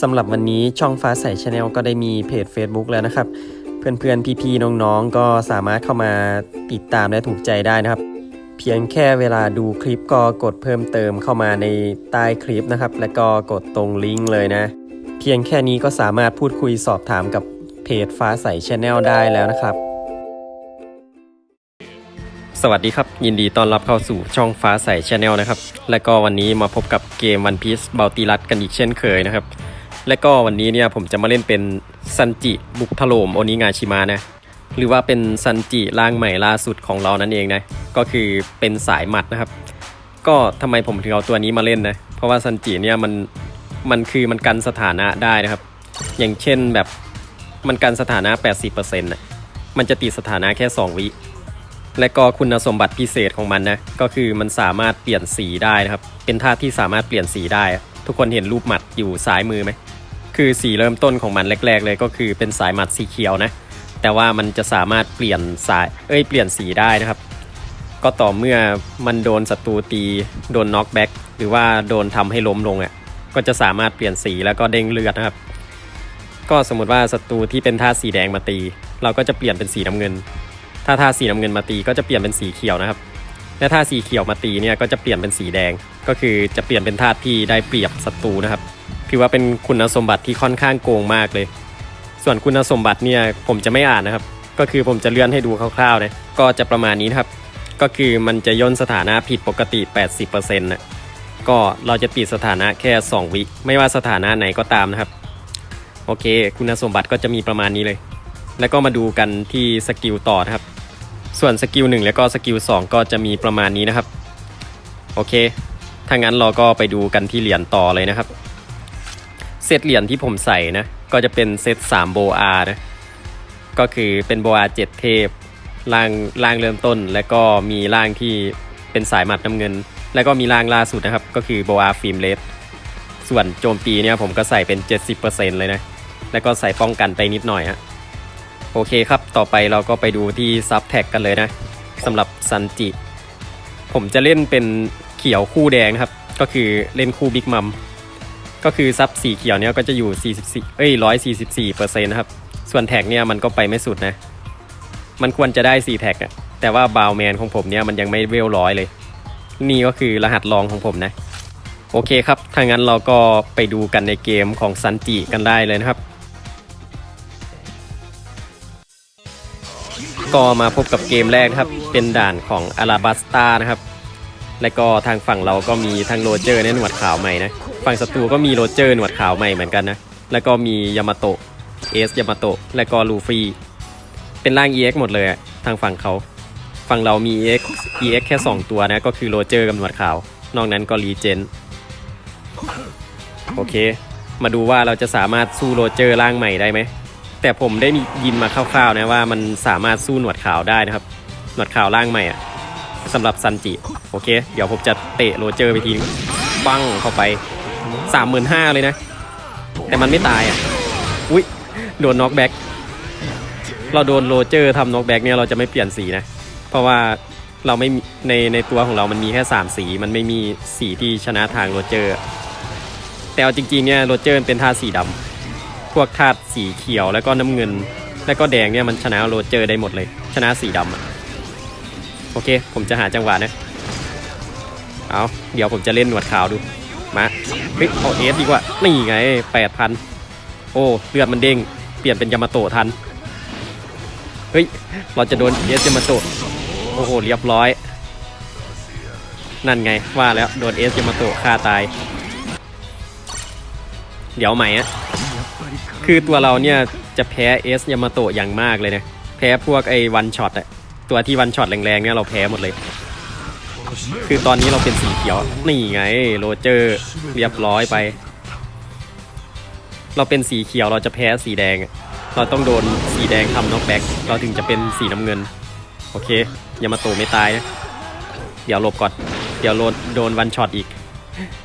สำหรับวันนี้ช่องฟ้าใสชาแนลก็ได้มีเพจ Facebook แล้วนะครับ เพื่อนๆ พี่ๆ น้องๆ ก็สามารถเข้ามาติดตามและถูกใจได้นะครับ เพียงแค่เวลาดูคลิปก็กดเพิ่มเติมเข้ามาในใต้คลิปนะครับ แล้วก็กดตรงลิงก์เลยนะ เพียงแค่นี้ก็สามารถพูดคุยสอบถามกับเพจฟ้าใสชาแนลได้แล้วนะครับ สวัสดีครับ ยินดีต้อนรับเข้าสู่ช่องฟ้าใสชาแนลนะครับ และก็วันนี้มาพบกับเกม One Piece บลติรัสกันอีกเช่นเคยนะครับ และก็วันนี้เนี่ยผมจะมาเล่นเป็นซันจิบุกถล่มโอนิงาชิมะนะ หรือว่าเป็นซันจิร่างใหม่ล่าสุดของเรานั่นเองนะ ก็คือเป็นสายหมัดนะครับ ก็ทำไมผมถึงเอาตัวนี้มาเล่นนะ เพราะว่าซันจิเนี่ยมันมันคือมันกันสถานะได้นะครับ อย่างเช่นแบบมันกันสถานะ 80%นะมันจะติดสถานะแค่ 2 วิ และก็คุณสมบัติพิเศษของมันนะก็คือมันสามารถเปลี่ยนสีได้นะครับ เป็นธาตุที่สามารถเปลี่ยนสีได้ ทุกคนเห็นรูปหมัดอยู่ซ้ายมือไหม คือสีเริ่มต้นของมันแรก ๆ เลยก็คือเป็นสายหมัดสีเขียวนะ แต่ว่ามันจะสามารถเปลี่ยนสายเอ้ยเปลี่ยนสีได้นะครับ ก็ต่อเมื่อมันโดนศัตรูตีโดนน็อกแบ็กหรือว่าโดนทำให้ล้มลงอะก็จะสามารถเปลี่ยนสีแล้วก็เด้งเลือดนะครับ ก็สมมติว่าศัตรูที่เป็นธาตุสีแดงมาตี เราก็จะเปลี่ยนเป็นสีน้ำเงิน ถ้าธาตุสีน้ำเงินมาตีก็จะเปลี่ยนเป็นสีเขียวนะครับและถ้าสีเขียวมาตีเนี่ยก็จะเปลี่ยนเป็นสีแดง ก็คือจะเปลี่ยนเป็นธาตุที่ได้เปรียบศัตรูนะครับ ถือว่าเป็นคุณสมบัติที่ค่อนข้างโกงมากเลย ส่วนคุณสมบัติเนี่ยผมจะไม่อ่านนะครับ ก็คือผมจะเลื่อนให้ดูคร่าวๆนะก็จะประมาณนี้ครับก็คือมันจะย่นสถานะผิดปกติ 80%นะก็เราจะติดสถานะแค่ 2 วิไม่ว่าสถานะไหนก็ตามนะครับ โอเค คุณสมบัติก็จะมีประมาณนี้เลย แล้วก็มาดูกันที่สกิลต่อนะครับ ส่วนสกิล1แล้วก็สกิล2ก็จะมีประมาณนี้นะครับ โอเค ถ้างั้นเราก็ไปดูกันที่เหรียญต่อเลยนะครับ เซตเหรียญที่ผมใส่นะ ก็จะเป็นเซต3โบอานะ ก็คือเป็นโบอาเจ็ดเทพร่างร่างเริ่มต้น แล้วก็มีร่างที่เป็นสายหมัดน้ำเงิน แล้วก็มีร่างล่าสุดนะครับ ก็คือโบอาฟิล์มเลสส่วนโจมตีเนี่ยผมก็ใส่เป็น 70%เลยนะ แล้วก็ใส่ป้องกันไปนิดหน่อยฮะโอเคครับ ต่อไปเราก็ไปดูที่ซับแท็กกันเลยนะสำหรับซันจิ ผมจะเล่นเป็นเขียวคู่แดงครับ ก็คือเล่นคู่บิ๊กมัม ก็คือซับสีเขียวเนี่ยก็จะอยู่ 44 เอ้ย 144เปอร์เซ็นต์นะครับ ส่วนแท็กเนี่ยมันก็ไปไม่สุดนะ มันควรจะได้ 4 แท็กอะแต่ว่าบาวแมนของผมเนี่ยมันยังไม่เวลร้อยเลย นี่ก็คือรหัสรองของผมนะ โอเคครับ ถ้างั้นเราก็ไปดูกันในเกมของซันจิกันได้เลยนะครับ ก็มาพบกับเกมแรกครับ เป็นด่านของอาราบัสตานะครับ และก็ทางฝั่งเราก็มีทางโรเจอร์เนี่ยหนวดขาวใหม่นะ ฝั่งศัตรูก็มีโรเจอร์หนวดขาวใหม่เหมือนกันนะ แล้วก็มียามาโตะเอสยามาโตะและก็ลูฟี่ เป็นร่าง EX หมดเลยอะทางฝั่งเขา ฝั่งเรามี EX EX แค่ 2 ตัวนะ ก็คือโรเจอร์กับหนวดขาว นอกนั้นก็รีเจน โอเค มาดูว่าเราจะสามารถสู้โรเจอร์ร่างใหม่ได้ไหม แต่ผมได้ยินมาคร่าวๆนะว่ามันสามารถสู้หนวดขาวได้นะครับ หนวดขาวร่างใหม่อะ สำหรับซันจิ โอเค เดี๋ยวผมจะเตะโรเจอร์ไปทีนึงปังเข้าไปสามหมื่นห้าเลยนะ แต่มันไม่ตายอะ อุ๊ยโดนน็อกแบ็กเราโดนโรเจอร์ทำน็อกแบ็กเนี่ยเราจะไม่เปลี่ยนสีนะ เพราะว่าเราไม่มในในตัวของเรามันมีแค่ 3 สี มันไม่มีสีที่ชนะทางโรเจอร์ แต่เอาจริงๆเนี่ยโรเจอร์เป็นธาตุสีดำพวกธาตุสีเขียวแล้วก็น้ำเงิน แล้วก็แดงเนี่ยมันชนะโรเจอร์ได้หมดเลย ชนะสีดำอะ โอเค ผมจะหาจังหวะนะ เอาเดี๋ยวผมจะเล่นหนวดขาวดู มาเฮ้ยเอาเอสดีกว่า นี่ไงแปดพันโอ้เลือดมันเด้ง เปลี่ยนเป็นยามาโตะทัน เฮ้ย เราจะโดนเอสยามาโตะโอ้โห เรียบร้อย นั่นไงว่าแล้วโดนเอสยามาโตะฆ่าตาย เดี๋ยวใหม่อะคือตัวเราเนี่ยจะแพ้เอสยามาโตะอย่างมากเลยนะ แพ้พวกไอ้วันช็อตอะ ตัวที่วันช็อตแรงๆเนี่ยเราแพ้หมดเลย คือตอนนี้เราเป็นสีเขียว นี่ไงโรเจอร์เรียบร้อยไป เราเป็นสีเขียวเราจะแพ้สีแดง เราต้องโดนสีแดงทำน็อกแบ็กเราถึงจะเป็นสีน้ำเงิน โอเคยามาโตะไม่ตายนะเดี๋ยวหลบก่อน เดี๋ยวโดนโดนวันช็อตอีก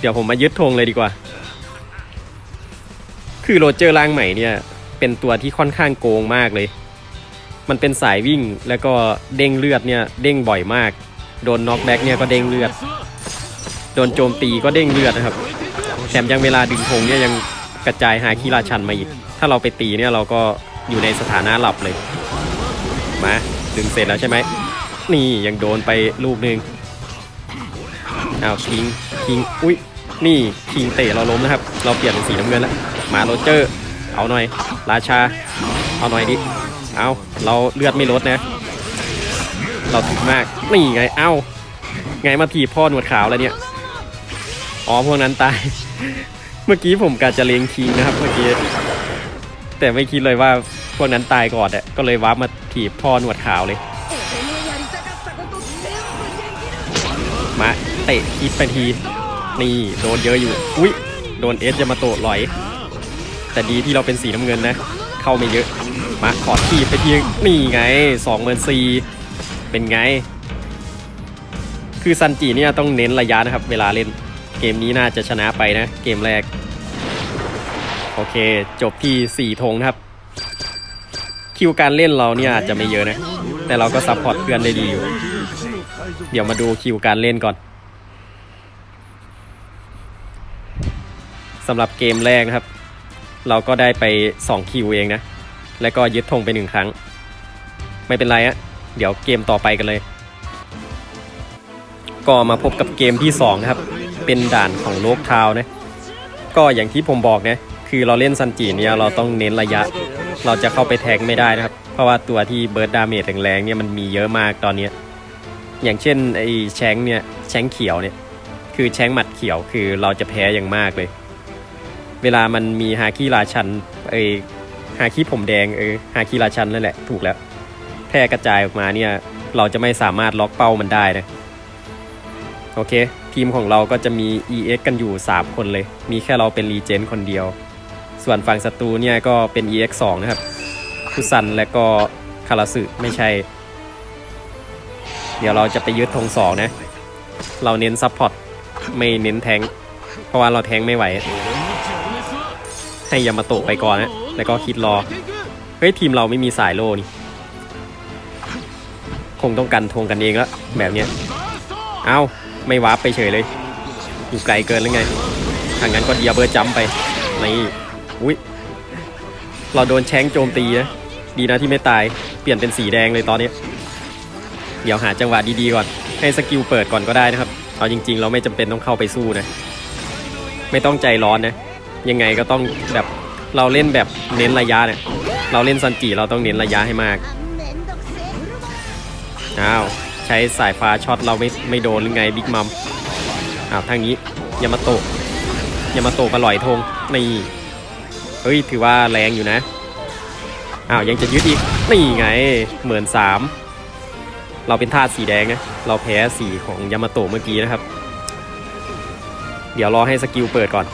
เดี๋ยวผมมายึดธงเลยดีกว่า คือโรเจอร์ร่างใหม่เนี่ย เป็นตัวที่ค่อนข้างโกงมากเลย มันเป็นสายวิ่งแล้วก็เด้งเลือดเนี่ยเด้งบ่อยมาก โดนน็อกแบ็กเนี่ยก็เด้งเลือด โดนโจมตีก็เด้งเลือดนะครับแถมยังเวลาดึงธงเนี่ยยังกระจายหาคีราชันมาอีก ถ้าเราไปตีเนี่ยเราก็อยู่ในสถานะหลับเลย มาดึงเสร็จแล้วใช่ไหม นี่ยังโดนไปลูกหนึ่งอ้าวคิงคิง อุ้ยนี่คิงเตะเราล้มนะครับ เราเปลี่ยนเป็นสีน้ำเงินแล้ว มาโรเจอร์ เอาหน่อย ราชา เอาหน่อยดิ เอาเราเลือดไม่ลดนะ เราถึงมากนี่ไงเอาไงมาถีบพ่อหนวดขาวแล้วเนี่ยอ๋อพวกนั้นตาย เมื่อกี้ผมกะจะเลี้ยงคิงนะครับเมื่อกี้แต่ไม่คิดเลยว่าพวกนั้นตายก่อนอะก็เลยว้ามาถีบพ่อหนวดขาวเลย มาเตะคีดไปที นี่โดนเยอะอยู่ อุ้ยโดนเอสจะมาโตะลอย แต่ดีที่เราเป็นสีน้ำเงินนะ เข้าไม่เยอะ มาขอทีไปทีนี่ไงสองเมนซีเป็นไง คือซันจิเนี่ยต้องเน้นระยะนะครับ เวลาเล่นเกมนี้น่าจะชนะไปนะ เกมแรก โอเค จบที่4ธงนะครับ คิวการเล่นเราเนี่ยอาจจะไม่เยอะนะ แต่เราก็ซัพพอร์ตเพื่อนได้ดีอยู่ เดี๋ยวมาดูคิวการเล่นก่อนสำหรับเกมแรกนะครับ เราก็ได้ไป 2 คิวเองนะ แล้วก็ยึดธงไปหนึ่งครั้ง ไม่เป็นไรอะเดี๋ยวเกมต่อไปกันเลย ก็มาพบกับเกมที่2นะครับ เป็นด่านของโลกทาวน์นะก็อย่างที่ผมบอกนะคือเราเล่นซันจิเนี่ยเราต้องเน้นระยะ เราจะเข้าไปแทงไม่ได้นะครับ เพราะว่าตัวที่เบิร์ดดาเมจแรงๆเนี่ยมันมีเยอะมากตอนนี้ อย่างเช่นไอ้แชงเนี่ยแชงเขียวเนี่ยคือแชงหมัดเขียวคือเราจะแพ้อย่างมากเลย เวลามันมีฮาคิราชันไอ ฮาคิผมแดงเออฮาคิราชันนั่นแหละถูกแล้ว แพร่กระจายออกมาเนี่ย เราจะไม่สามารถล็อกเป้ามันได้นะ โอเค ทีมของเราก็จะมี EX กันอยู่ 3 คนเลย มีแค่เราเป็นรีเจนคนเดียว ส่วนฝั่งศัตรูเนี่ยก็เป็น EX 2 นะครับคุซันและก็คาราสึไม่ใช่ เดี๋ยวเราจะไปยึดธงสองนะ เราเน้นซัพพอร์ตไม่เน้นแทง เพราะว่าเราแทงไม่ไหว ให้ยามาโตะไปก่อนนะ แล้วก็คิดรอ เฮ้ย ทีมเราไม่มีสายโล่นี่ คงต้องกันทงกันเองแล้วแบบเนี้ย เอ้าไม่วาร์ปไปเฉยเลย อยู่ไกลเกินหรือไงทางนั้นก็เดียเบอร์จัมป์ไป นี่อุ้ย เราโดนแช้งโจมตีนะดีนะที่ไม่ตาย เปลี่ยนเป็นสีแดงเลยตอนนี้ เดี๋ยวหาจังหวะดีๆก่อน ให้สกิลเปิดก่อนก็ได้นะครับ เอาจริง ๆ เราไม่จำเป็นต้องเข้าไปสู้นะ ไม่ต้องใจร้อนนะ ยังไงก็ต้องแบบ เราเล่นแบบเน้นระยะเนี่ย เราเล่นซันจิเราต้องเน้นระยะให้มาก อ้าว ใช้สายฟ้าช็อตเราไม่ไม่โดนหรือไงบิ๊กมัม อ้าวทางนี้ยามาโตะยามาโตะปลอยธงนี่เฮ้ยถือว่าแรงอยู่นะ อ้าวยังจะยืดอีก นี่ไงเหมือนสามเราเป็นธาตุสีแดงนะ เราแพ้สีของยามาโตะเมื่อกี้นะครับ เดี๋ยวรอให้สกิลเปิดก่อน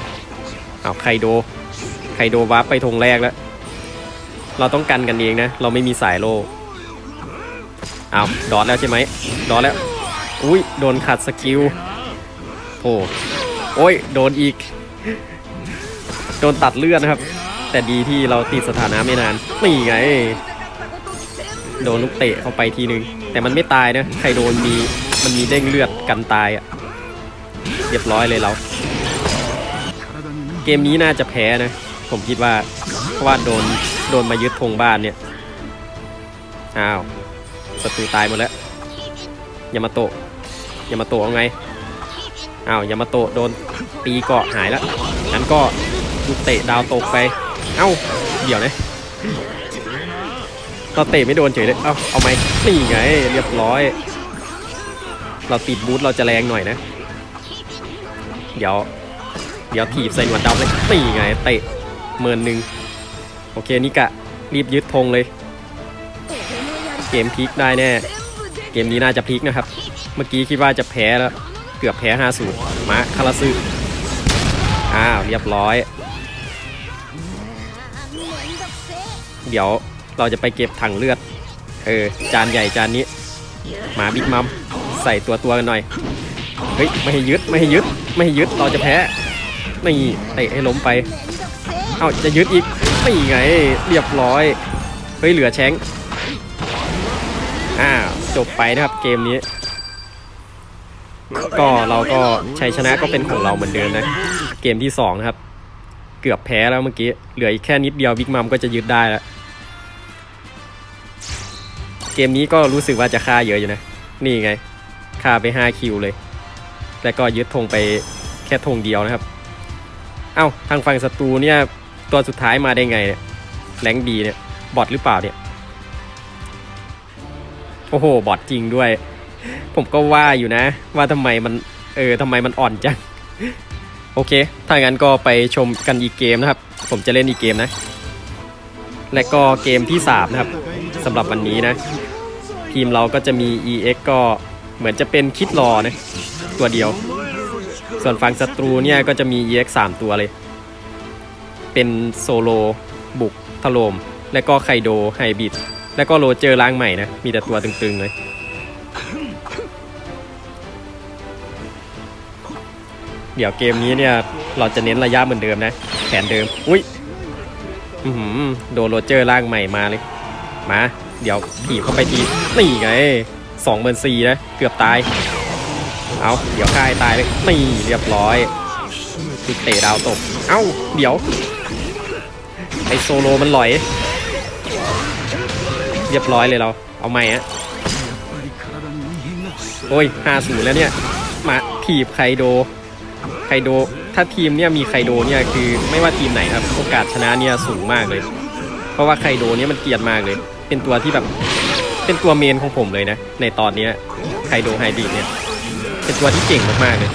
อ้าวไคโด คโดวาร์ปไปธงแรกแล้ว เราต้องกันกันเองนะ เราไม่มีสายโลเอาดอดแล้วใช่ไหมดอดแล้ว อุ้ยโดนขัดสกิลโอ้โอ้ยโดนอีก โดนตัดเลือดนะครับ แต่ดีที่เราติดสถานะไม่นานนี่ไง โดนลูกเตะเข้าไปทีนึง แต่มันไม่ตายนะใครโดนมีมันมีเด้งเลือดกันตายอะเรียบร้อยเลยเรา เกมนี้น่าจะแพ้นะ ผมคิดว่าเพราะว่าโดนโดนมายึดธงบ้านเนี่ยอ้าวศัตรูตายหมดแล้วยามาโตะยามาโตะเอาไงอ้าวยามาโตะโดนตีเกาะหายแล้วงั้นก็ลูกเตะดาวตกไป เอ้าเดี๋ยวนะเราเตะไม่โดนเฉยเลย เอ้าเอาไหมนี่ไง เรียบร้อย เราติดบูทเราจะแรงหน่อยนะ เดี๋ยว เดี๋ยวถีบใส่หนวดดำเลยนี่ไงเตะ หมื่นหนึ่งโอเคนี่กะรีบยึดธงเลย เกมพลิกได้แน่ เกมนี้น่าจะพลิกนะครับ เมื่อกี้คิดว่าจะแพ้แล้ว เกือบแพ้50มาคาราซึอ้าวเรียบร้อย เดี๋ยวเราจะไปเก็บถังเลือด เออ จานใหญ่จานนี้ หมาบิ๊กมัมใส่ตัวตัวกันหน่อย เฮ้ย ไม่ให้ยึด ไม่ให้ยึด ไม่ให้ยึด เราจะแพ้ นี่เตะให้ล้มไป เอ้าจะยึดอีกนี่ไง เรียบร้อย เฮ้ยเหลือแชงอ้าวจบไปนะครับเกมนี้ ก็เราก็ชัยชนะก็เป็นของเราเหมือนเดิมนะ เกมที่2นะครับ เกือบแพ้แล้วเมื่อกี้ เหลืออีกแค่นิดเดียวบิ๊กมัมก็จะยึดได้แล้ว เกมนี้ก็รู้สึกว่าจะฆ่าเยอะอยู่นะ นี่ไงฆ่าไป 5 คิวเลย แล้วก็ยึดธงไปแค่ธงเดียวนะครับ เอ้าทางฝั่งศัตรูเนี่ย ตัวสุดท้ายมาได้ไงเนี่ยแรงดีเนี่ย บอทหรือเปล่าเนี่ย โอ้โห บอทจริงด้วย ผมก็ว่าอยู่นะ ว่าทำไมมัน เออทำไมมันอ่อนจัง โอเค ถ้างั้นก็ไปชมกันอีกเกมนะครับ ผมจะเล่นอีกเกมนะ และก็เกมที่ 3 นะครับสำหรับวันนี้นะ ทีมเราก็จะมี EX ก็เหมือนจะเป็นคิดรอนะ ตัวเดียว ส่วนฝั่งศัตรูเนี่ยก็จะมี EX 3 ตัวเลย เป็นโซโลบุกถล่มและก็ไคโดไฮบิดแล้วก็โรเจอร์ล้างใหม่นะ มีแต่ตัวตึงๆเลยเดี๋ยวเกมนี้เนี่ย เราจะเน้นระยะเหมือนเดิมนะ แผนเดิม อุ้ยหือโดนโรเจอร์ล่างใหม่มาเลย มา เดี๋ยวถีบเข้าไปที นี่ไงสองเบิร์นซีนะ เกือบตาย เอาเดี๋ยวค่ายตายเลยนี่เรียบร้อยคือเตะดาวตก เอ้า เดี๋ยว ไอโซโลมันหลอยเรียบร้อยเลยเรา เอาใหม่อะโอ้ยห้าศูแล้วเนี่ย มาถีบไคโด ไคโด ถ้าทีมเนี่ยมีไคโดเนี่ยคือไม่ว่าทีมไหนครับ โอกาสชนะเนี่ยสูงมากเลย เพราะว่าไคโดเนี่ยมันเกลียดมากเลย เป็นตัวที่แบบเป็นตัวเมนของผมเลยนะ ในตอนนี้ไคโดไฮดีเนี่ย เป็นตัวที่เก่งมากๆเลย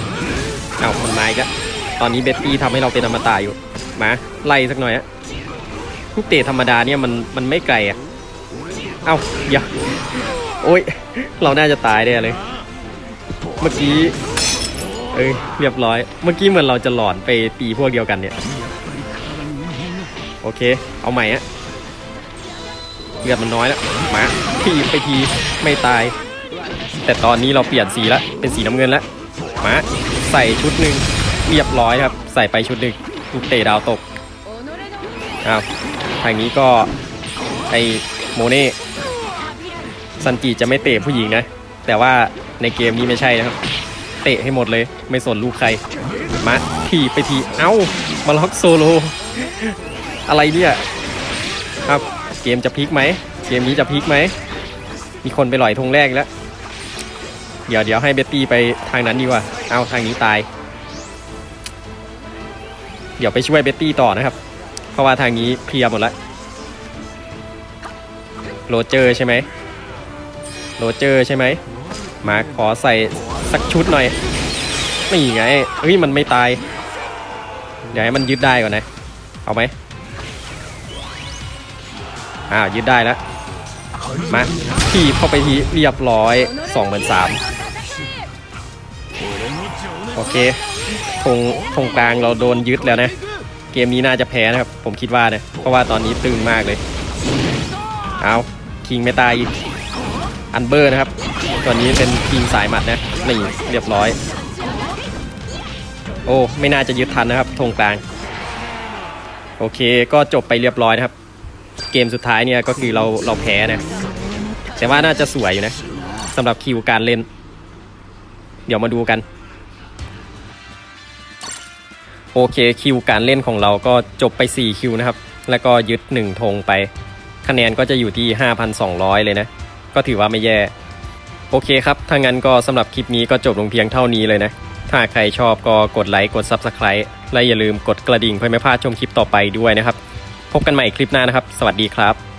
เอาคนไม้ก็ตอนนี้เบตตี้ทำให้เราเป็นอมตะอยู่ มาไล่สักหน่อยอะ ลูกเตะธรรมดาเนี่ยมันมันไม่ไกลอะเอ้าอย่าโอ้ย เราน่าจะตายได้เลย เมื่อกี้ เอ้ยเรียบร้อย เมื่อกี้เหมือนเราจะหลอนไปตีพวกเดียวกันเนี่ย โอเค เอาใหม่อะเลือดมันน้อยแล้วมาทีไปทีไม่ตาย แต่ตอนนี้เราเปลี่ยนสีแล้วเป็นสีน้ำเงินแล้วมาใส่ชุดหนึ่งเรียบร้อยครับ ใส่ไปชุดหนึ่งลูกเตะดาวตกอ้าว ทางนี้ก็ไอโมเน่ซันจิจะไม่เตะผู้หญิงนะ แต่ว่าในเกมนี้ไม่ใช่นะครับ เตะให้หมดเลย ไม่สนลูกใคร มาทีไปทีเอ้า มาล็อกโซโล อะไรเนี่ยครับเกมจะพลิกไหม เกมนี้จะพลิกไหม มีคนไปหล่อยธงแรกแล้ว เดี๋ยวเดี๋ยวให้เบตตี้ไปทางนั้นดีกว่า เอาทางนี้ตาย เดี๋ยวไปช่วยเบตตี้ต่อนะครับ เพราะว่าทางนี้เคลียร์หมดแล้วโรเจอร์ใช่ไหมโรเจอร์ใช่ไหมมาขอใส่สักชุดหน่อยนี่ไงเฮ้ยมันไม่ตายเดี๋ยวให้มันยึดได้ก่อนนะ เอาไหมอ้าวยึดได้แล้วมาทีเข้าไปทีเรียบร้อยสองเหมือนสามโอเคธงธงกลางเราโดนยึดแล้วนะ เกมนี้น่าจะแพ้นะครับ ผมคิดว่านะเพราะว่าตอนนี้ตึงมากเลย เอาคิงไม่ตายอีกอันเบอร์นะครับตัวนี้เป็นคิงสายหมัดนะนี่เรียบร้อย โอ้ไม่น่าจะยึดทันนะครับธงกลาง โอเคก็จบไปเรียบร้อยนะครับ เกมสุดท้ายเนี่ยก็คือเราเราแพ้นะแต่ว่าน่าจะสวยอยู่นะสำหรับคิวการเล่น เดี๋ยวมาดูกัน โอเคคิวการเล่นของเราก็จบไป 4 คิวนะครับ แล้วก็ยึด 1 ธงไป คะแนนก็จะอยู่ที่ 5,200 เลยนะ ก็ถือว่าไม่แย่ โอเคครับ ถ้างั้นก็สำหรับคลิปนี้ก็จบลงเพียงเท่านี้เลยนะ ถ้าใครชอบก็กดไลค์ กด Subscribe และอย่าลืมกดกระดิ่งเพื่อไม่พลาดชมคลิปต่อไปด้วยนะครับ พบกันใหม่คลิปหน้านะครับ สวัสดีครับ